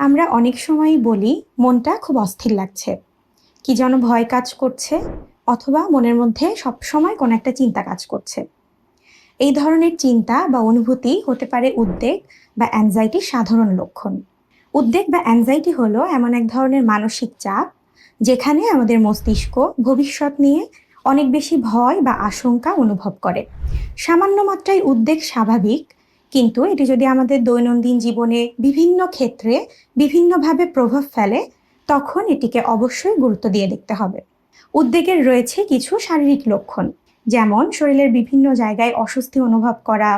আমরা অনেক সময়ই বলি, মনটা খুব অস্থির লাগছে। কি যেন ভয় কাজ করছে, অথবা মনের মধ্যে সবসময় কোনো একটা চিন্তা কাজ করছে। এই ধরনের চিন্তা বা অনুভূতি হতে পারে উদ্বেগ বা অ্যাংজাইটির সাধারণ লক্ষণ। উদ্বেগ বা অ্যাংজাইটি হলো এমন এক ধরনের মানসিক চাপ, যেখানে আমাদের মস্তিষ্ক ভবিষ্যৎ নিয়ে অনেক বেশি ভয় বা আশঙ্কা অনুভব করে। সামান্য মাত্রায় উদ্বেগ স্বাভাবিক কিন্তু এটি যদি আমাদের দৈনন্দিন জীবনে বিভিন্ন ক্ষেত্রে বিভিন্নভাবে প্রভাব ফেলে, তখন এটিকে অবশ্যই গুরুত্ব দিয়ে দেখতে হবে। উদ্বেগের রয়েছে কিছু শারীরিক লক্ষণ, যেমন শরীরের বিভিন্ন জায়গায় অস্বস্তি অনুভব করা,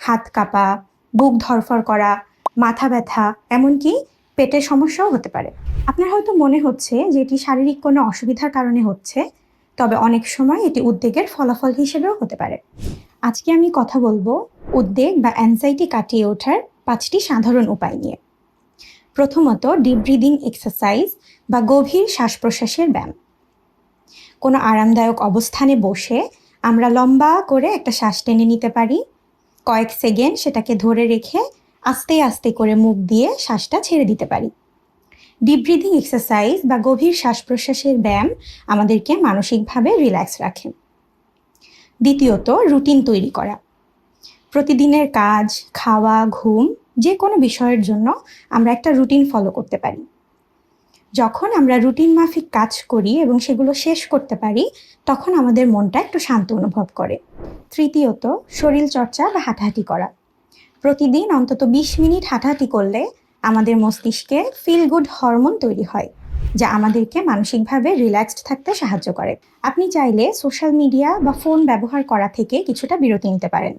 হাত কাঁপা, বুক ধরফর করা, মাথা ব্যথা, এমনকি পেটের সমস্যাও হতে পারে। আপনার হয়তো মনে হচ্ছে যে এটি শারীরিক কোনো অসুবিধার কারণে হচ্ছে, তবে অনেক সময় এটি উদ্বেগের ফলাফল হিসেবেও হতে পারে। আজকে আমি কথা বলব উদ্বেগ বা অ্যাংজাইটি কাটিয়ে ওঠার পাঁচটি সাধারণ উপায় নিয়ে। প্রথমত ডিপ ব্রিদিং এক্সারসাইজ বা গভীর শ্বাস প্রশ্বাসের ব্যায়াম। কোনো আরামদায়ক অবস্থানে বসে আমরা লম্বা করে একটা শ্বাস টেনে নিতে পারি। কয়েক সেকেন্ড সেটাকে ধরে রেখে আস্তে আস্তে করে মুখ দিয়ে শ্বাসটা ছেড়ে দিতে পারি। ডিপ ব্রিদিং এক্সারসাইজ বা গভীর শ্বাস প্রশ্বাসের ব্যায়াম আমাদেরকে মানসিকভাবে রিল্যাক্স রাখে। দ্বিতীয়ত রুটিন তৈরি করা। প্রতিদিনের কাজ, খাওয়া, ঘুম যে কোনো বিষয়ের জন্য আমরা একটা রুটিন ফলো করতে পারি। যখন আমরা রুটিন মাফিক কাজ করি এবং সেগুলো শেষ করতে পারি, তখন আমাদের মনটা একটু শান্ত অনুভব করে। তৃতীয়ত শরীর চর্চা বা হাঁটাহাঁটি করা। প্রতিদিন অন্তত বিশ মিনিট হাঁটাহাঁটি করলে আমাদের মস্তিষ্কে ফিল গুড হরমোন তৈরি হয়। যা আমাদেরকে মানসিকভাবে রিল্যাক্সড থাকতে সাহায্য করে। আপনি চাইলে সোশ্যাল মিডিয়া বা ফোন ব্যবহার করা থেকে কিছুটা বিরতি নিতে পারেন।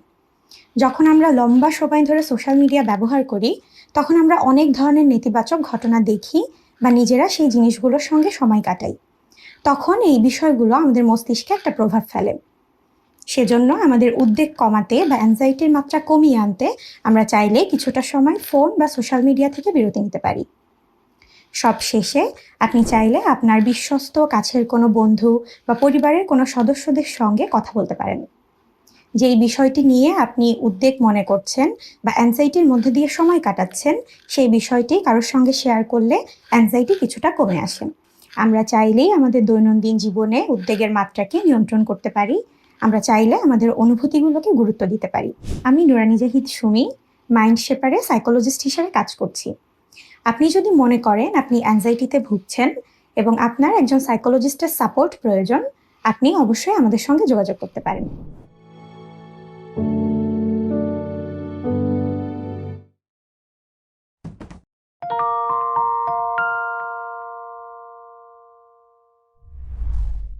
যখন আমরা লম্বা সময় ধরে সোশ্যাল মিডিয়া ব্যবহার করি, তখন আমরা অনেক ধরনের নেতিবাচক ঘটনা দেখি বা নিজেরা সেই জিনিসগুলোর সঙ্গে সময় কাটাই। তখন এই বিষয়গুলো আমাদের মস্তিষ্কে একটা প্রভাব ফেলে। সেজন্য আমাদের উদ্বেগ কমাতে বা অ্যাংজাইটির মাত্রা কমিয়ে আনতে আমরা চাইলে কিছুটা সময় ফোন বা সোশ্যাল মিডিয়া থেকে বিরতি নিতে পারি। সব শেষে আপনি চাইলে আপনার বিশ্বস্ত কাছের কোনো বন্ধু বা পরিবারের কোনো সদস্যদের সঙ্গে কথা বলতে পারেন। যেই বিষয়টি নিয়ে আপনি উদ্বেগ মনে করছেন বা অ্যাংজাইটির মধ্যে দিয়ে সময় কাটাচ্ছেন, সেই বিষয়টি কারোর সঙ্গে শেয়ার করলে অ্যাংজাইটি কিছুটা কমে আসে। আমরা চাইলেই আমাদের দৈনন্দিন জীবনে উদ্বেগের মাত্রাকে নিয়ন্ত্রণ করতে পারি। আমরা চাইলে আমাদের অনুভূতিগুলোকে গুরুত্ব দিতে পারি। আমি নুরানি জাহিদ সুমি মাইন্ড শেপারে সাইকোলজিস্ট হিসেবে কাজ করছি। আপনি যদি মনে করেন আপনি অ্যাংজাইটিতে ভুগছেন এবং আপনার একজন সাইকোলজিস্টের সাপোর্ট প্রয়োজন, আপনি অবশ্যই আমাদের সঙ্গে যোগাযোগ করতে পারেন।